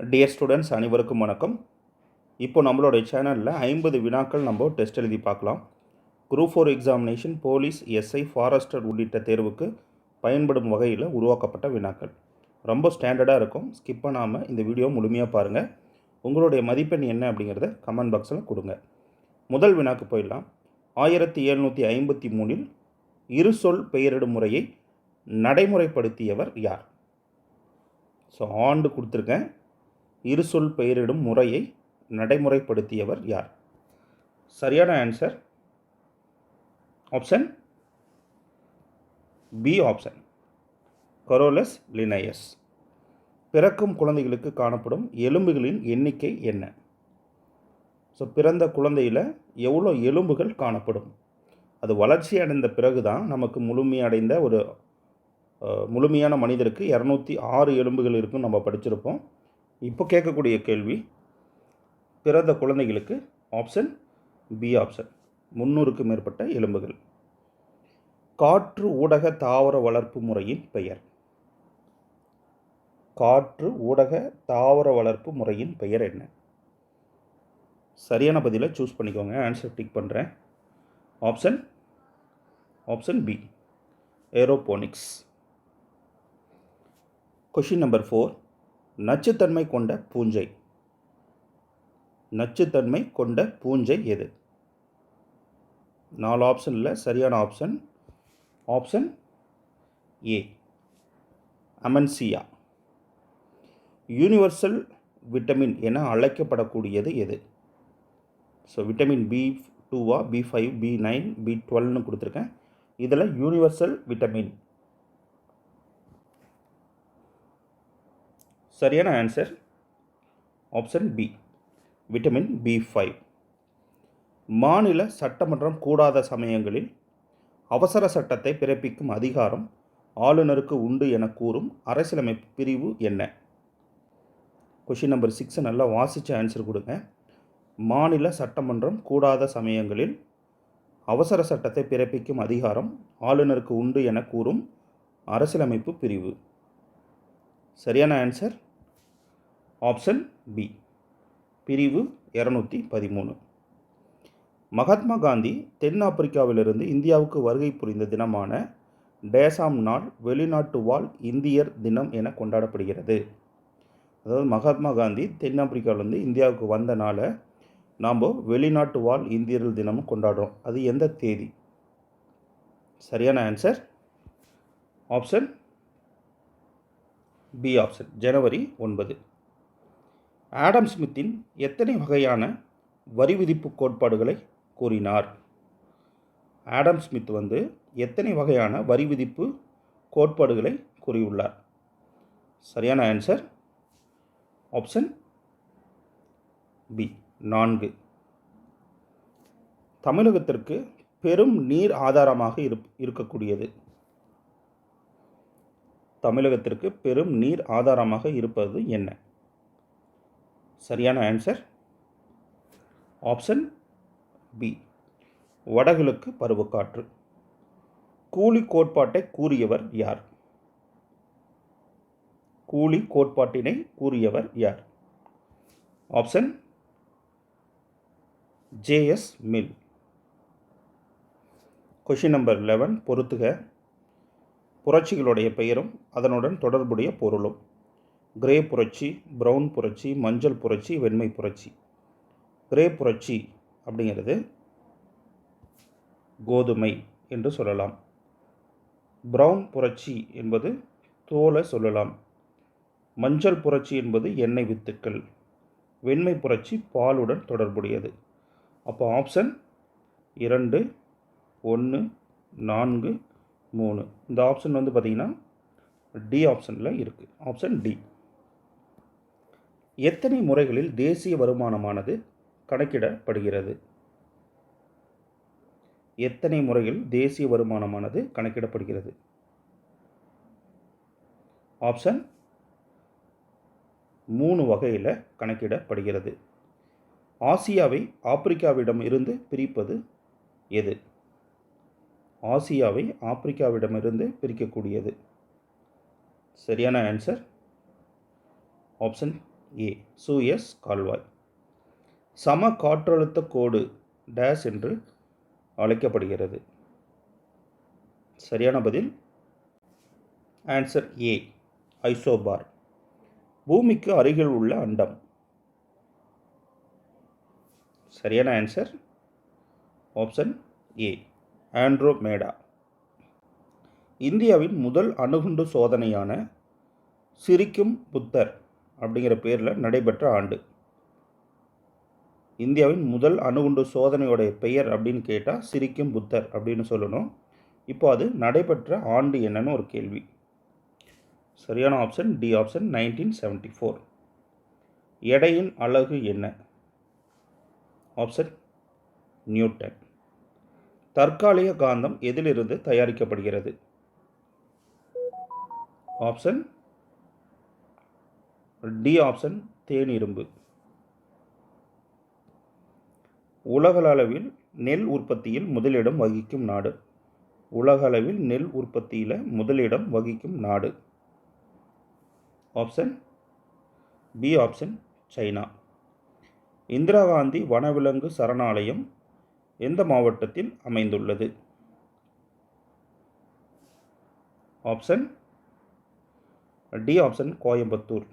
Dear students அனைவருக்கும் வணக்கம். இப்போ நம்மளுடைய சேனலில் ஐம்பது வினாக்கள் நம்ம டெஸ்ட் எழுதி பார்க்கலாம். Group four examination police SI forester உள்ளிட்ட தேர்வுக்கு பயன்படும் வகையில் உருவாக்கப்பட்ட வினாக்கள். ரொம்ப ஸ்டாண்டர்டாக இருக்கும். ஸ்கிப் பண்ணாமல் இந்த வீடியோ முழுமையாக பாருங்கள் உங்களுடைய மதிப்பெண் என்ன அப்படிங்கிறத கமெண்ட் பாக்ஸில் கொடுங்க. முதல் வினாக்கு போயிடலாம். ஆயிரத்தி எழுநூற்றி ஐம்பத்தி மூணில் இரு சொல் பெயரிடும் முறையை நடைமுறைப்படுத்தியவர் யார்? ஸோ ஆண்டு கொடுத்துருக்கேன். இரு சொல் பெயரிடும் முறையை நடைமுறைப்படுத்தியவர் யார்? சரியான answer option B option Carolus Linnaeus பிறக்கும் குழந்தைகளுக்கு காணப்படும் எலும்புகளின் எண்ணிக்கை என்ன? ஸோ பிறந்த குழந்தையில் எவ்வளோ எலும்புகள் காணப்படும்? அது வளர்ச்சி அடைந்த பிறகு தான் நமக்கு முழுமையடைந்த ஒரு முழுமையான மனிதருக்கு இரநூத்தி ஆறு எலும்புகள் இருக்குன்னு நம்ம படிச்சிருப்போம். இப்போ கேட்கக்கூடிய கேள்வி பிறந்த குழந்தைகளுக்கு ஆப்ஷன் பி ஆப்ஷன் முந்நூறுக்கு மேற்பட்ட எலும்புகள். காற்று ஊடக தாவர வளர்ப்பு முறையின் பெயர். காற்று ஊடக தாவர வளர்ப்பு முறையின் பெயர் என்ன? சரியான பதிலை சூஸ் பண்ணிக்கோங்க ஆன்சர் டிக் பண்ணுறேன் option option B aeroponics question number four நச்சுத்தன்மை கொண்ட பூஞ்சை. நச்சுத்தன்மை கொண்ட பூஞ்சை எது? நாலு ஆப்ஷனில் சரியான ஆப்ஷன் ஆப்ஷன் ஏ அமன்சியா யூனிவர்சல் விட்டமின் என அழைக்கப்படக்கூடியது எது? ஸோ விட்டமின் பி டூவா B five B nine B டுவெல்னு கொடுத்துருக்கேன். இதில் யூனிவர்சல் விட்டமின் சரியான answer option B vitamin B five மாநில சட்டமன்றம் கூடாத சமயங்களில் அவசர சட்டத்தை பிறப்பிக்கும் அதிகாரம் ஆளுநருக்கு உண்டு என கூறும் அரசியலமைப்பு பிரிவு என்ன? கொஷின் நம்பர் சிக்ஸை நல்லா வாசித்து ஆன்சர் கொடுங்க. மாநில சட்டமன்றம் கூடாத சமயங்களில் அவசர சட்டத்தை பிறப்பிக்கும் அதிகாரம் ஆளுநருக்கு உண்டு என கூறும் அரசியலமைப்பு பிரிவு. சரியான ஆன்சர் ஆப்ஷன் பி. பிரிவு இரநூத்தி பதிமூணு. மகாத்மா காந்தி தென்னாப்பிரிக்காவிலிருந்து இந்தியாவுக்கு வருகை புரிந்த தினமான டேசாம் நாள் வெளிநாட்டு வாழ் இந்தியர் தினம் என கொண்டாடப்படுகிறது. அதாவது மகாத்மா காந்தி தென்னாப்பிரிக்காவிலேருந்து இந்தியாவுக்கு வந்தனால நாம் வெளிநாட்டு வாழ் இந்தியர்கள் தினமும் கொண்டாடுறோம். அது எந்த தேதி? சரியான ஆன்சர் ஆப்ஷன் பி ஆப்ஷன் ஜனவரி ஒன்பது. ஆடம் ஸ்மித்தின் எத்தனை வகையான வரி விதிப்பு கோட்பாடுகளை கூறினார்? ஆடம் ஸ்மித் வந்து எத்தனை வகையான வரி விதிப்பு கோட்பாடுகளை கூறியுள்ளார்? சரியான ஆன்சர் ஆப்ஷன் பி நான்கு. தமிழகத்திற்கு பெரும் நீர் ஆதாரமாக இருப் இருக்கக்கூடியது. தமிழகத்திற்கு பெரும் நீர் ஆதாரமாக இருப்பது என்ன? சரியான ஆன்சர் ஆப்ஷன் பி வடகிழக்கு பருவக்காற்று. கூலி கோட்பாட்டை கூறியவர் யார்? கூலி கோட்பாட்டினை கூறியவர் யார்? Option J S Mill question number eleven பொறுத்துக. புரட்சிகளுடைய பெயரும் அதனுடன் தொடர்புடைய பொருளும். கிரே புரட்சி ப்ரௌன் புரட்சி மஞ்சள் புரட்சி வெண்மை புரட்சி. கிரே புரட்சி அப்படிங்கிறது கோதுமை என்று சொல்லலாம். ப்ரௌன் புரட்சி என்பது தோலை சொல்லலாம். மஞ்சள் புரட்சி என்பது எண்ணெய் வித்துக்கள். வெண்மை புரட்சி பாலுடன் தொடர்புடையது. அப்போ ஆப்ஷன் இரண்டு ஒன்று நான்கு மூணு. இந்த ஆப்ஷன் வந்து பார்த்திங்கன்னா டி ஆப்ஷனில் இருக்குது ஆப்ஷன் டி. எத்தனை முறைகளில் தேசிய வருமானமானது கணக்கிடப்படுகிறது? எத்தனை முறையில் தேசிய வருமானமானது கணக்கிடப்படுகிறது? ஆப்ஷன் மூணு வகையில் கணக்கிடப்படுகிறது. ஆசியாவை ஆப்பிரிக்காவிடம் இருந்து பிரிப்பது எது? ஆசியாவை ஆப்பிரிக்காவிடமிருந்து பிரிக்கக்கூடியது. சரியான ஆன்சர் ஆப்ஷன் ஏ. சூயஸ் கால்வாய். சம காற்றழுத்த கோடு டேஸ் என்று அழைக்கப்படுகிறது. சரியான பதில்? Answer A isobar. பூமிக்கு அருகில் உள்ள அண்டம். சரியான ஆன்சர் ஆப்ஷன் ஏ ஆண்ட்ரோமேடா. இந்தியாவின் முதல் அணுகுண்டு சோதனையான சிரிக்கும் புத்தர் அப்படிங்கிற பேரில் நடைபெற்ற ஆண்டு. இந்தியாவின் முதல் அணுகுண்டு சோதனையோடைய பெயர் அப்படின்னு கேட்டால் சிரிக்கும் புத்தர் அப்படின்னு சொல்லணும். இப்போ அது நடைபெற்ற ஆண்டு என்னன்னு ஒரு கேள்வி. சரியான option D option nineteen seventy four எடையின் அழகு என்ன? ஆப்ஷன் நியூட்டன் தற்காலிக காந்தம் எதிலிருந்து தயாரிக்கப்படுகிறது? ஆப்ஷன் டி ஆப்ஷன் தேனிரும்பு உலகளவில் நெல் உற்பத்தியில் முதலிடம் வகிக்கும் நாடு. உலகளவில் நெல் உற்பத்தியில் முதலிடம் வகிக்கும் நாடு. Option B option China. Indira Gandhi வனவிலங்கு சரணாலயம் எந்த மாவட்டத்தில் அமைந்துள்ளது? Option D option Coimbatore.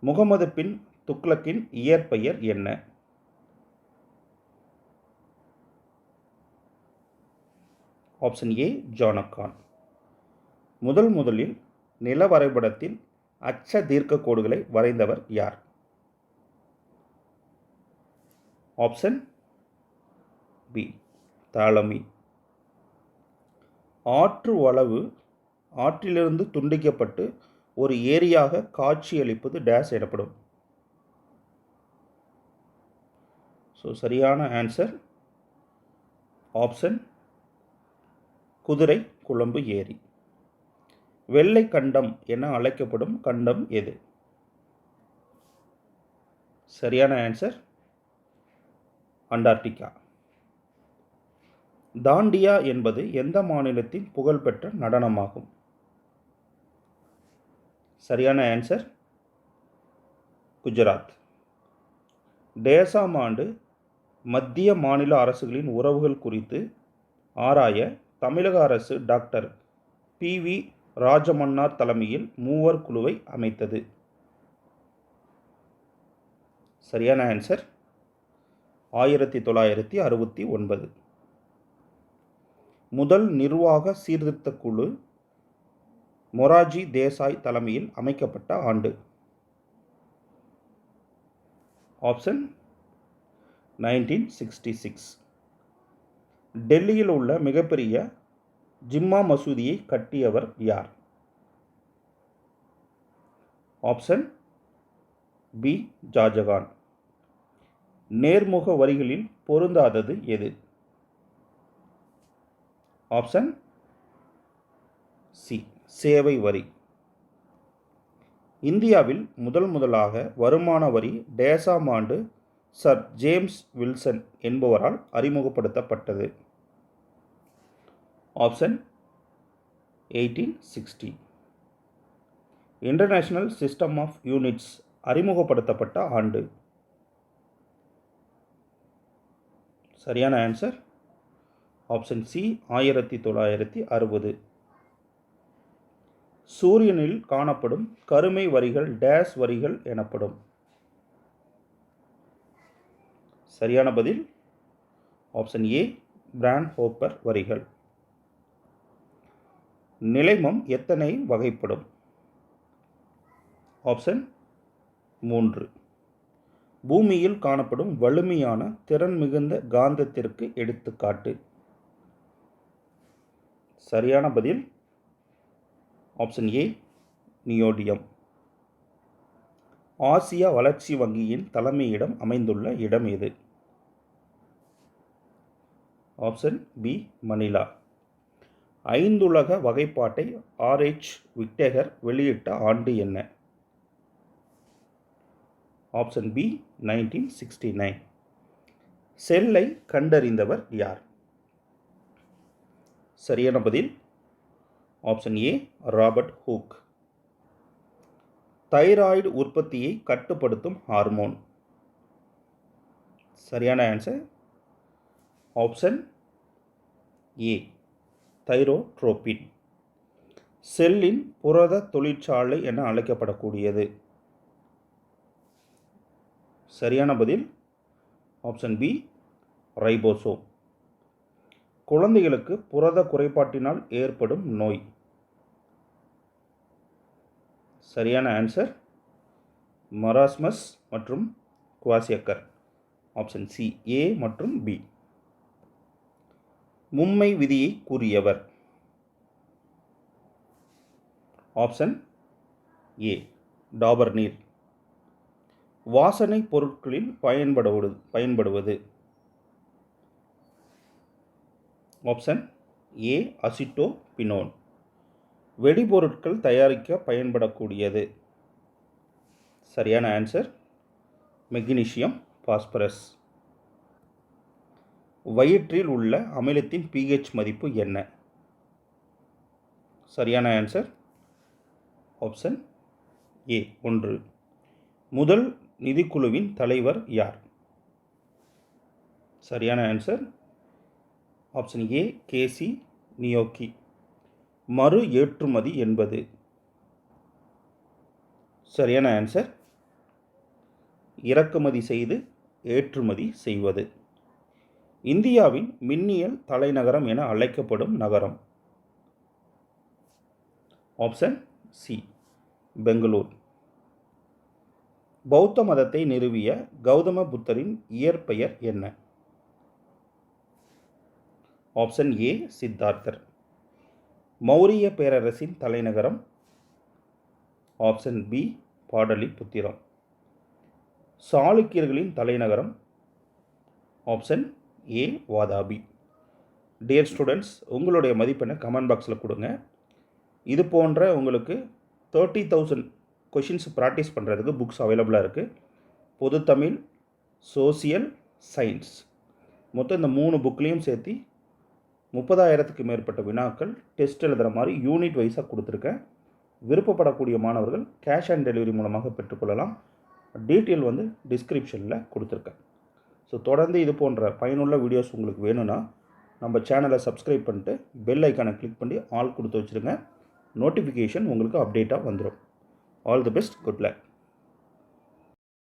Muhammad bin துக்ளக்கின் இயற்பெயர் என்ன? Option A Jauna Khan. முதல் முதலில் நில வரைபடத்தில் அச்ச தீர்க்க கோடுகளை வரைந்தவர் யார்? Option B Ptolemy. ஆற்று வளவு ஆற்றிலிருந்து துண்டிக்கப்பட்டு ஒரு ஏரியாக காட்சியளிப்பது டேஸ் எனப்படும். ஸோ சரியான ஆன்சர் ஆப்ஷன் குதிரை குழம்பு ஏரி. வெள்ளை கண்டம் என அழைக்கப்படும் கண்டம் எது? சரியான ஆன்சர் அண்டார்டிகா. தாண்டியா என்பது எந்த மாநிலத்தின் புகழ்பெற்ற நடனமாகும்? சரியான ஆன்சர் குஜராத். டேசாம் ஆண்டு மத்திய மாநில அரசுகளின் உறவுகள் குறித்து ஆராய தமிழக அரசு டாக்டர் பி வி ராஜமன்னார் தலைமையில் மூவர் குழுவை அமைத்தது. சரியான ஆன்சர் ஆயிரத்தி தொள்ளாயிரத்தி அறுபத்தி ஒன்பது. முதல் நிர்வாக சீர்திருத்த குழு மொராஜி தேசாய் தலைமையில் அமைக்கப்பட்ட ஆண்டு. ஆப்ஷன் நைன்டீன் சிக்ஸ்டி சிக்ஸ் டெல்லியில் உள்ள மிகப்பெரிய ஜிம்மா மசூதியை கட்டியவர் யார்? Option B. ஜாஜகான் நேர்முக வரிகளில் பொருந்தாதது எது? Option C. சேவை வரி. இந்தியாவில் முதல் முதலாக வருமான வரி டேசாம் ஆண்டு சர் ஜேம்ஸ் வில்சன் என்பவரால் அறிமுகப்படுத்தப்பட்டது. Option eighteen sixty. International system of units அறிமுகப்படுத்தப்பட்ட ஆண்டு. சரியான ஆன்சர்? ஆப்ஷன் சி ஆயிரத்தி தொள்ளாயிரத்தி அறுபது. சூரியனில் காணப்படும் கருமை வரிகள் டேஸ் வரிகள் எனப்படும். சரியான பதில்? ஆப்ஷன் ஏ பிராண்ட் ஹோப்பர் வரிகள். நிலைமம் எத்தனை வகைப்படும்? ஆப்ஷன் மூன்று. பூமியில் காணப்படும் வலிமையான திறன் மிகுந்த காந்தத்திற்கு எடுத்துக்காட்டு. சரியான பதில்? ஆப்ஷன் ஏ நியோடியம். ஆசியா வளர்ச்சி வங்கியின் தலைமையிடம் அமைந்துள்ள இடம் எது? Option B Manila. ஐந்துலக வகைப்பாட்டை ஆர்ஹெச் விக்டேகர் வெளியிட்ட ஆண்டு என்ன? Option B nineteen sixty nine. செல்லை கண்டறிந்தவர் யார்? சரியான பதில் option A Robert Hooke thyroid உற்பத்தியை கட்டுப்படுத்தும் ஹார்மோன் சரியான ஆன்சர் ஆப்ஷன் ஏ தைரோட்ரோபின் செல்லின் புரத தொழிற்சாலை என அழைக்கப்படக்கூடியது. சரியான பதில். ஆப்ஷன் பி ரைபோசோம் குழந்தைகளுக்கு புரத குறைபாட்டினால் ஏற்படும் நோய். சரியான ஆன்சர் மராஸ்மஸ் மற்றும் குவாசியக்கர் ஆப்ஷன் சி ஏ மற்றும் பி மும்மை விதியை கூறியவர். ஆப்ஷன் ஏ டாபர் நீர். வாசனை பொருட்களில் பயன்படுவது பயன்படுவது. ஆப்ஷன் ஏ அசிட்டோ பினோன் வெடிபொருட்கள் தயாரிக்க பயன்படக்கூடியது? சரியான ஆன்சர் மெக்னீஷியம் பாஸ்பரஸ் வயிற்றில் உள்ள அமிலத்தின் பிஹெச் மதிப்பு என்ன? சரியான ஆன்சர் ஆப்ஷன் ஏ ஒன்று. முதல் நிதிக்குழுவின் தலைவர் யார்? சரியான ஆன்சர் ஆப்ஷன் ஏ கேசி நியோக்கி மறு ஏற்றுமதி என்பது. சரியான ஆன்சர் இறக்குமதி செய்து ஏற்றுமதி செய்வது. இந்தியாவின் மின்னியல் தலைநகரம் என அழைக்கப்படும் நகரம். Option C Bangalore. பௌத்த மதத்தை நிறுவிய கௌதம புத்தரின் இயற்பெயர் என்ன? ஆப்ஷன் ஏ சித்தார்த்தர். மௌரிய பேரரசின் தலைநகரம் ஆப்ஷன் பி பாடலிபுத்திரம் சாளுக்கியர்களின் தலைநகரம் option A Vatapi. Dear students உங்களுடைய மதிப்பெண்ணை கமெண்ட் பாக்ஸில் கொடுங்க. இது போன்ற உங்களுக்கு தேர்ட்டி தௌசண்ட் கொஷின்ஸ் ப்ராக்டிஸ் பண்ணுறதுக்கு புக்ஸ் அவைலபிளாக இருக்குது பொது தமிழ் சோசியல் சயின்ஸ் மொத்தம் இந்த மூணு புக்லேயும் சேர்த்து முப்பதாயிரத்துக்கு மேற்பட்ட வினாக்கள் டெஸ்ட் எழுதுகிற மாதிரி யூனிட் வைஸாக கொடுத்துருக்கேன். விருப்பப்படக்கூடிய மாணவர்கள் கேஷ் ஆன் டெலிவரி மூலமாக பெற்றுக்கொள்ளலாம். டீட்டெயில் வந்து டிஸ்கிரிப்ஷனில் கொடுத்துருக்கேன். ஸோ தொடர்ந்து இது போன்ற பயனுள்ள வீடியோஸ் உங்களுக்கு வேணும்னா நம்ம சேனலை சப்ஸ்கிரைப் பண்ணிட்டு பெல் ஐக்கானை கிளிக் பண்ணி ஆல் கொடுத்து வச்சுருங்க. நோட்டிஃபிகேஷன் உங்களுக்கு அப்டேட்டாக வந்துடும் all the best good luck